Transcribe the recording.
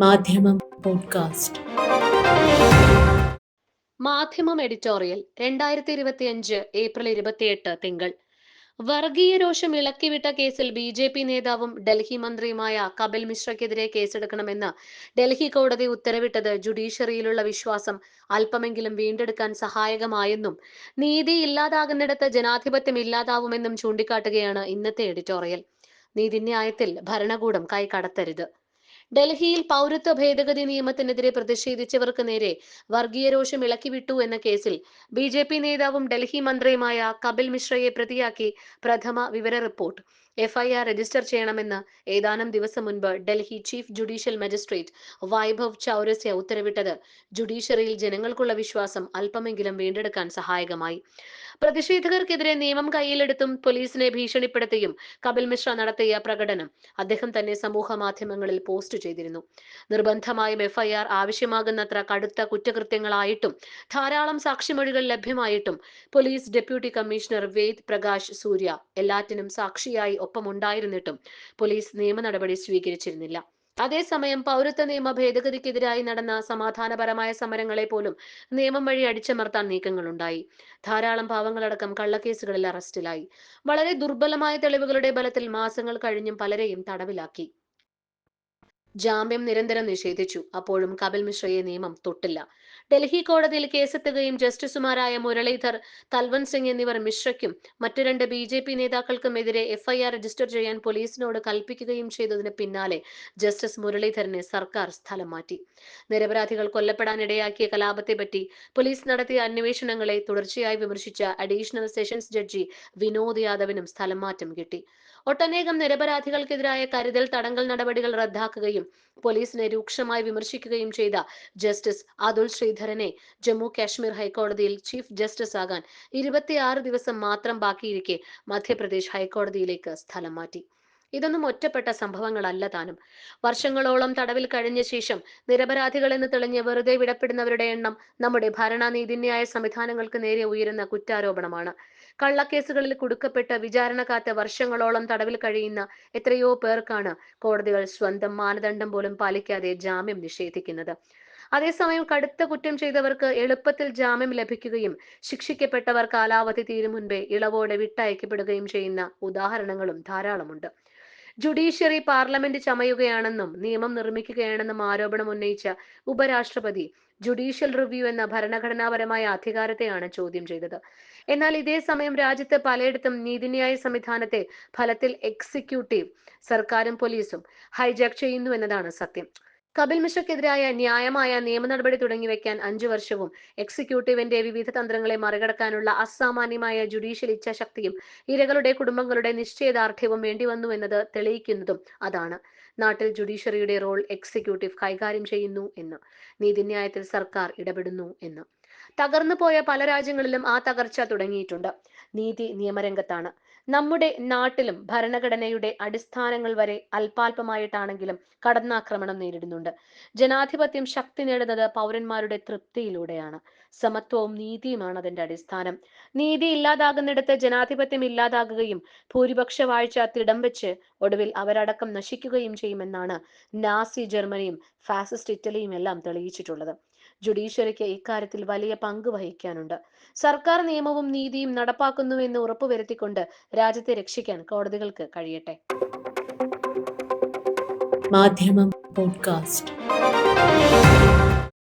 മാധ്യമം പോഡ്കാസ്റ്റ്. മാധ്യമം എഡിറ്റോറിയൽ രണ്ടായിരത്തി ഇരുപത്തിയഞ്ച് ഏപ്രിൽ ഇരുപത്തിയെട്ട് തിങ്കൾ. വർഗീയ രോഷം ഇളക്കിവിട്ട കേസിൽ ബി ജെ പി നേതാവും ഡൽഹി മന്ത്രിയുമായ കപിൽ മിശ്രയ്ക്കെതിരെ കേസെടുക്കണമെന്ന് ഡൽഹി കോടതി ഉത്തരവിട്ടത് ജുഡീഷ്യറിയിലുള്ള വിശ്വാസം അല്പമെങ്കിലും വീണ്ടെടുക്കാൻ സഹായകമായെന്നും നീതി ഇല്ലാതാകുന്നിടത്ത് ജനാധിപത്യം ഇല്ലാതാവുമെന്നും ചൂണ്ടിക്കാട്ടുകയാണ് ഇന്നത്തെ എഡിറ്റോറിയൽ. നീതിന്യായത്തിൽ ഭരണകൂടം കൈ കടത്തരുത്. ഡൽഹിയിൽ പൗരത്വ ഭേദഗതി നിയമത്തിനെതിരെ പ്രതിഷേധിച്ചവർക്ക് നേരെ വർഗീയ രോഷം ഇളക്കിവിട്ടു എന്ന കേസിൽ ബി നേതാവും ഡൽഹി മന്ത്രിയുമായ കപിൽ മിശ്രയെ പ്രതിയാക്കി പ്രഥമ വിവര റിപ്പോർട്ട്. എഫ്ഐആർ രജിസ്റ്റർ ചെയ്യണമെന്ന് ഏതാനും ദിവസം മുൻപ് Delhi chief judicial magistrate Vaibhav Chaurasia ഉത്തരവിട്ടത്. ജുഡീഷ്യറിയിൽ ജനങ്ങൾക്കുള്ള വിശ്വാസം അല്പമെങ്കിലും വീണ്ടെടുക്കാൻ സഹായകമായി. പ്രതിഷേധകർക്കെതിരെ നിയമം കയ്യിലെടുത്തും പോലീസിനെ ഭീഷണിപ്പെടുത്തിയും കപിൽ മിശ്ര നടത്തിയ പ്രകടനം അദ്ദേഹം തന്നെ സമൂഹ മാധ്യമങ്ങളിൽ പോസ്റ്റ് ചെയ്തിരുന്നു. നിർബന്ധമായും എഫ്ഐആർ ആവശ്യമാകുന്നത്ര കടുത്ത കുറ്റകൃത്യങ്ങളായിട്ടും ധാരാളം സാക്ഷിമൊഴികൾ ലഭ്യമായിട്ടും police deputy commissioner Ved Prakash Surya എല്ലാറ്റിനും സാക്ഷിയായി ഒപ്പമുണ്ടായിരുന്നിട്ടും പോലീസ് നിയമ നടപടി സ്വീകരിച്ചിരുന്നില്ല. അതേസമയം പൗരത്വ നിയമ ഭേദഗതിക്കെതിരായി നടന്ന സമാധാനപരമായ സമരങ്ങളെ പോലും നിയമം വഴി അടിച്ചമർത്താൻ നീക്കങ്ങളുണ്ടായി. ധാരാളം പാവങ്ങളടക്കം കള്ളക്കേസുകളിൽ അറസ്റ്റിലായി. വളരെ ദുർബലമായ തെളിവുകളുടെ ബലത്തിൽ മാസങ്ങൾ കഴിഞ്ഞും പലരെയും തടവിലാക്കി. ജാമ്യം നിരന്തരം നിഷേധിച്ചു. അപ്പോഴും കപിൽ മിശ്രയെ നിയമം തൊട്ടില്ല. ഡൽഹി കോടതിയിൽ കേസെത്തുകയും ജസ്റ്റിസുമാരായ മുരളീധർ തൽവൻ സിംഗ് എന്നിവർ മിശ്രയ്ക്കും മറ്റു രണ്ട് ബി ജെ പി നേതാക്കൾക്കുമെതിരെ എഫ്ഐആർ രജിസ്റ്റർ ചെയ്യാൻ പോലീസിനോട് കൽപ്പിക്കുകയും ചെയ്തതിന് പിന്നാലെ ജസ്റ്റിസ് മുരളീധരനെ സർക്കാർ സ്ഥലം മാറ്റി. നിരപരാധികൾ കൊല്ലപ്പെടാനിടയാക്കിയ കലാപത്തെപ്പറ്റി പോലീസ് നടത്തിയ അന്വേഷണങ്ങളെ തുടർച്ചയായി വിമർശിച്ച അഡീഷണൽ സെഷൻസ് ജഡ്ജി വിനോദ് യാദവിനും സ്ഥലം മാറ്റം കിട്ടി. ഒട്ടനേകം നിരപരാധികൾക്കെതിരായ കരുതൽ തടങ്കൽ നടപടികൾ റദ്ദാക്കുകയും പോലീസിനെ രൂക്ഷമായി വിമർശിക്കുകയും ചെയ്ത ജസ്റ്റിസ് അതുൽ ശ്രീധരനെ ജമ്മു കാശ്മീർ ഹൈക്കോടതിയിൽ ചീഫ് ജസ്റ്റിസ് ആകാൻ ഇരുപത്തിയാറ് ദിവസം മാത്രം ബാക്കിയിരിക്കെ മധ്യപ്രദേശ് ഹൈക്കോടതിയിലേക്ക് സ്ഥലം മാറ്റി. ഇതൊന്നും ഒറ്റപ്പെട്ട സംഭവങ്ങളല്ല താനും. വർഷങ്ങളോളം തടവിൽ കഴിഞ്ഞ ശേഷം നിരപരാധികളെന്ന് തെളിഞ്ഞ് വെറുതെ വിടപ്പെടുന്നവരുടെ എണ്ണം നമ്മുടെ ഭരണ നീതിന്യായ സംവിധാനങ്ങൾക്ക് നേരെ ഉയരുന്ന കുറ്റാരോപണമാണ്. കള്ളക്കേസുകളിൽ കുടുക്കപ്പെട്ട് വിചാരണ കാത്ത് വർഷങ്ങളോളം തടവിൽ കഴിയുന്ന എത്രയോ പേർക്കാണ് കോടതികൾ സ്വന്തം മാനദണ്ഡം പോലും പാലിക്കാതെ ജാമ്യം നിഷേധിക്കുന്നത്. അതേസമയം കടുത്ത കുറ്റം ചെയ്തവർക്ക് എളുപ്പത്തിൽ ജാമ്യം ലഭിക്കുകയും ശിക്ഷിക്കപ്പെട്ടവർ കാലാവധി തീരും മുൻപേ ഇളവോടെ വിട്ടയക്കപ്പെടുകയും ചെയ്യുന്ന ഉദാഹരണങ്ങളും ധാരാളമുണ്ട്. ജുഡീഷ്യറി പാർലമെന്റ് ചമയുകയാണെന്നും നിയമം നിർമ്മിക്കുകയാണെന്നും ആരോപണം ഉന്നയിച്ച ഉപരാഷ്ട്രപതി ജുഡീഷ്യൽ റിവ്യൂ എന്ന ഭരണഘടനാപരമായ അധികാരത്തെയാണ് ചോദ്യം ചെയ്തത്. എന്നാൽ ഇതേ സമയം രാജ്യത്ത് പലയിടത്തും നീതിന്യായ സംവിധാനത്തെ ഫലത്തിൽ എക്സിക്യൂട്ടീവ് സർക്കാരും പോലീസും ഹൈജാക്ക് ചെയ്യുന്നു എന്നതാണ് സത്യം. കപിൽ മിശ്രക്കെതിരായ ന്യായമായ നിയമ നടപടി തുടങ്ങി വെക്കാൻ അഞ്ചു വർഷവും എക്സിക്യൂട്ടീവിന്റെ വിവിധ തന്ത്രങ്ങളെ മറികടക്കാനുള്ള അസാമാന്യമായ ജുഡീഷ്യൽ ഇച്ഛാശക്തിയും ഇരകളുടെ കുടുംബങ്ങളുടെ നിശ്ചയദാർഢ്യവും വേണ്ടിവന്നു എന്നത് തെളിയിക്കുന്നതും അതാണ്. നാട്ടിൽ ജുഡീഷ്യറിയുടെ റോൾ എക്സിക്യൂട്ടീവ് കൈകാര്യം ചെയ്യുന്നു എന്ന് നീതിന്യായത്തിൽ സർക്കാർ ഇടപെടുന്നു എന്ന്. തകർന്നു പോയ പല രാജ്യങ്ങളിലും ആ തകർച്ച തുടങ്ങിയിട്ടുണ്ട്. നീതി നിയമരംഗത്താണ്. നമ്മുടെ നാട്ടിലും ഭരണഘടനയുടെ അടിസ്ഥാനങ്ങൾ വരെ അല്പാൽപമായിട്ടാണെങ്കിലും കടന്നാക്രമണം നേരിടുന്നുണ്ട്. ജനാധിപത്യം ശക്തി നേടുന്നത് പൗരന്മാരുടെ തൃപ്തിയിലൂടെയാണ്. സമത്വവും നീതിയുമാണ് അതിന്റെ അടിസ്ഥാനം. നീതി ഇല്ലാതാകുന്നിടത്ത് ജനാധിപത്യം ഇല്ലാതാകുകയും ഭൂരിപക്ഷ വാഴ്ച തിടം വെച്ച് ഒടുവിൽ അവരടക്കം നശിക്കുകയും ചെയ്യുമെന്നാണ് നാസി ജർമ്മനിയും ഫാസിസ്റ്റ് ഇറ്റലിയും എല്ലാം തെളിയിച്ചിട്ടുള്ളത്. ജുഡീഷ്യറിക്ക് ഇക്കാര്യത്തിൽ വലിയ പങ്ക് വഹിക്കാനുണ്ട്. സർക്കാർ നിയമവും നീതിയും നടപ്പാക്കുന്നുവെന്ന് ഉറപ്പുവരുത്തിക്കൊണ്ട് രാജ്യത്തെ രക്ഷിക്കാൻ കോടതികൾക്ക് കഴിയട്ടെ. മാധ്യമം പോഡ്കാസ്റ്റ്.